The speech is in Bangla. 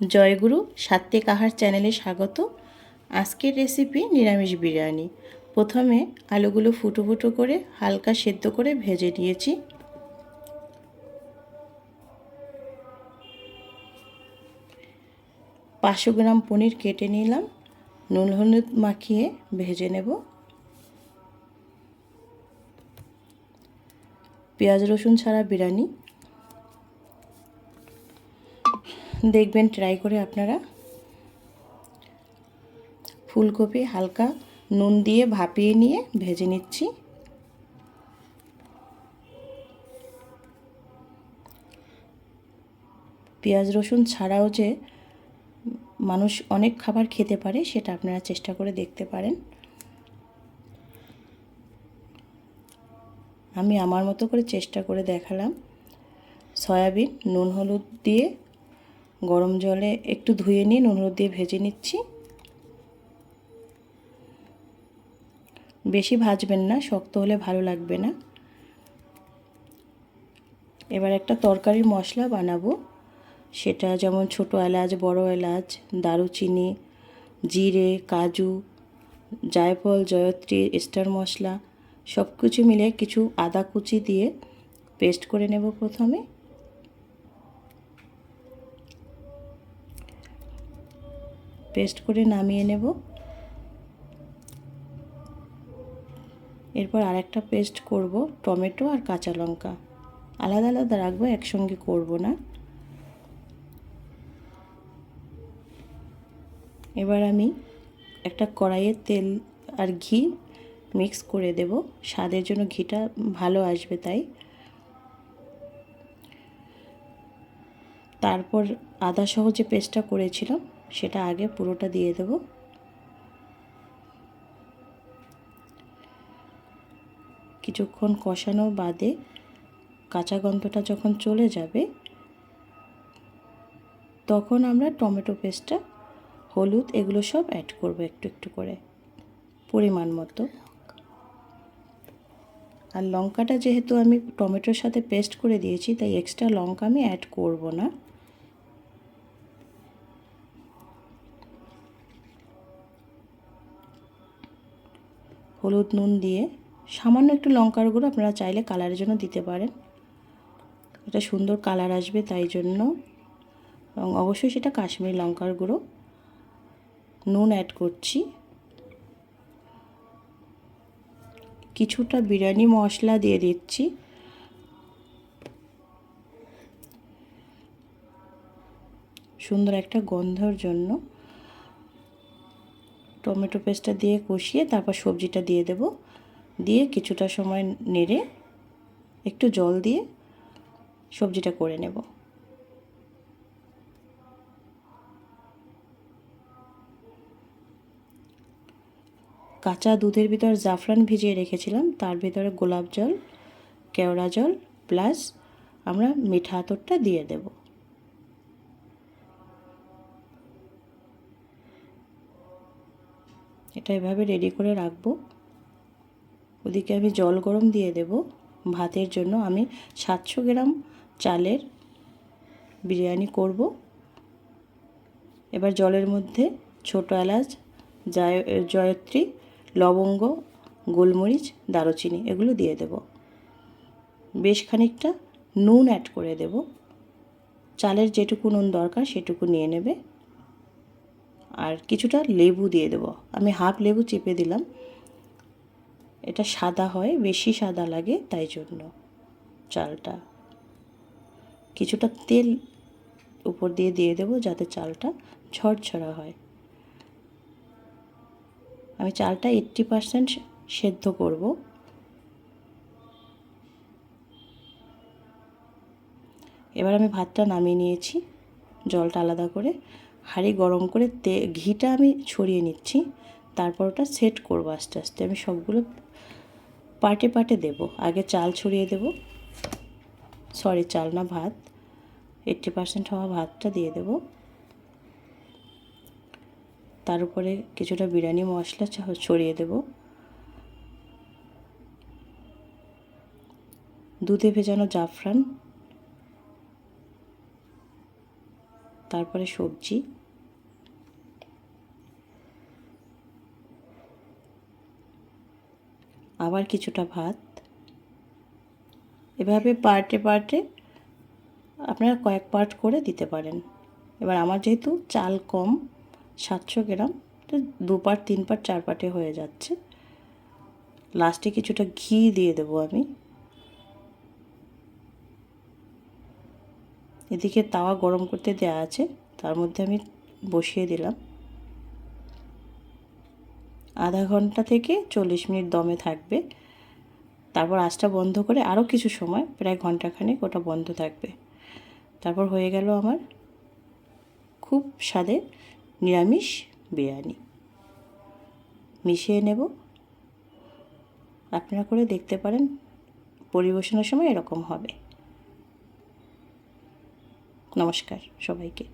জয়গুরু সাত্বিক আহার চ্যানেলে স্বাগত। আজকের রেসিপি নিরামিষ বিরিয়ানি। প্রথমে আলুগুলো ফুটো ফুটো করে হালকা সেদ্ধ করে ভেজে নিয়েছি। পাঁচশো গ্রাম পনির কেটে নিলাম। নুন হলুদ মাখিয়ে ভেজে নেব। পেঁয়াজ রসুন ছাড়া বিরিয়ানি দেখবেন ট্রাই করে আপনারা। ফুলকপি হালকা নুন দিয়ে ভাপিয়ে নিয়ে ভেজে নিচ্ছি। পেঁয়াজ, রসুন ছাড়াও যে মানুষ অনেক খাবার খেতে পারে, সেটা আপনারা চেষ্টা করে দেখতে পারেন। আমি আমার মতো করে চেষ্টা করে দেখালাম। সয়াবিন, নুন, হলুদ দিয়ে গরম জলে একটু ধুয়ে নিয়ে নুন হলুদ দিয়ে ভেজে নিচ্ছি। বেশি ভাজবেন না, শক্ত হলে ভালো লাগবে না। এবার একটা তরকারির মশলা বানাবো। সেটা যেমন ছোটো এলাচ, বড় এলাচ, দারুচিনি, জিরে, কাজু, জায়ফল, জয়ত্রী স্টার মশলা সব কিছু মিলে কিছু আদা কুচি দিয়ে পেস্ট করে নেব প্রথমে। পেস্ট করে নামিয়ে নেব। এরপর আরেকটা পেস্ট করব, টমেটো আর কাঁচা লঙ্কা। আলাদা আলাদা রাখব, একসঙ্গে করব না। এবার আমি একটা কড়াইয়ে তেল আর ঘি মিক্স করে দেব। স্বাদের জন্য ঘিটা ভালো আসবে তাই। তারপর আদা সহ যে পেস্টটা করেছিলাম সেটা আগে পুরোটা দিয়ে দেব। কিছুক্ষণ কষানোর বাদে কাঁচা গন্ধটা যখন চলে যাবে, তখন আমরা টমেটো পেস্টটা, হলুদ এগুলো সব অ্যাড করব একটু একটু করে, পরিমাণ মতো। আর লঙ্কাটা যেহেতু আমি টমেটোর সাথে পেস্ট করে দিয়েছি, তাই এক্সট্রা লঙ্কা আমি অ্যাড করব না। হলুদ নুন দিয়ে সামান্য একটু লঙ্কার গুঁড়ো আপনারা চাইলে কালারের জন্য দিতে পারেন। এটা সুন্দর কালার আসবে তাই জন্য। এবং অবশ্যই সেটা কাশ্মীরি লঙ্কার গুঁড়ো। নুন অ্যাড করছি। কিছুটা বিরিয়ানি মশলা দিয়ে দিচ্ছি। সুন্দর একটা গন্ধর জন্য। টমেটো পেস্টটা দিয়ে কষিয়ে তারপর সবজিটা দিয়ে দেব। দিয়ে কিছুটা সময় নেড়ে একটু জল দিয়ে সবজিটা করে নেব। কাঁচা দুধের ভিতর জাফরান ভিজিয়ে রেখেছিলাম, তার ভিতরে গোলাপ জল, কেওড়া জল, প্লাস আমরা মিঠা আতরটা দিয়ে দেব। এটা এভাবে রেডি করে রাখব। ওদিকে আমি জল গরম দিয়ে দেব। ভাতের জন্য আমি সাতশো গ্রাম চালের বিরিয়ানি করব। এবার জলের মধ্যে ছোটো এলাচ জয়ত্রী, লবঙ্গ, গোলমরিচ, দারুচিনি এগুলো দিয়ে দেব। বেশ খানিকটা নুন অ্যাড করে দেব। চালের যেটুকু নুন দরকার সেটুকু নিয়ে নেবে। আর কিছুটা লেবু দিয়ে দেব। আমি হাফ লেবু চেপে দিলাম। এটা সাদা হয়, বেশি সাদা লাগে তাই জন্য চালটা। কিছুটা তেল উপর দিয়ে দিয়ে দেবো যাতে চালটা ঝরঝরা হয়। আমি চালটা এইট্টি পারসেন্ট সেদ্ধ করব। এবার আমি ভাতটা নামিয়ে নিয়েছি। জলটা আলাদা করে হাঁড়ি গরম করে তে, ঘিটা আমি ছড়িয়ে নিচ্ছি। তারপর ওটা সেট করব আস্তে আস্তে। আমি সবগুলো পাটে পাটে দেব। আগে চাল ছড়িয়ে দেব। সরি চাল না, ভাত। এইট্টি পারসেন্ট হওয়া ভাতটা দিয়ে দেবো। তার উপরে কিছুটা বিরিয়ানি মশলা ছড়িয়ে দেব। দুধে ভেজানো জাফরান। তারপরে সবজি। আবার কিছুটা ভাত। এভাবে পার্টে পার্টে আপনারা কয়েক পার্ট করে দিতে পারেন। এবার আমার যেহেতু চাল কম, সাতশো গ্রাম, তো দু পার্ট তিন পার্ট চার পার্টে হয়ে যাচ্ছে। লাস্টে কিছুটা ঘি দিয়ে দেবো আমি। এদিকে তাওয়া গরম করতে দেওয়া আছে, তার মধ্যে আমি বসিয়ে দিলাম। আধা ঘণ্টা থেকে চল্লিশ মিনিট দমে থাকবে। তারপর আঁচটা বন্ধ করে আরও কিছু সময়, প্রায় ঘন্টাখানেক ওটা বন্ধ থাকবে। তারপর হয়ে গেল আমার খুব স্বাদে নিরামিষ বিরিয়ানি। মিশিয়ে নেব। আপনারা করে দেখতে পারেন, পরিবেশনের সময় এরকম হবে। নমস্কার সবাইকে।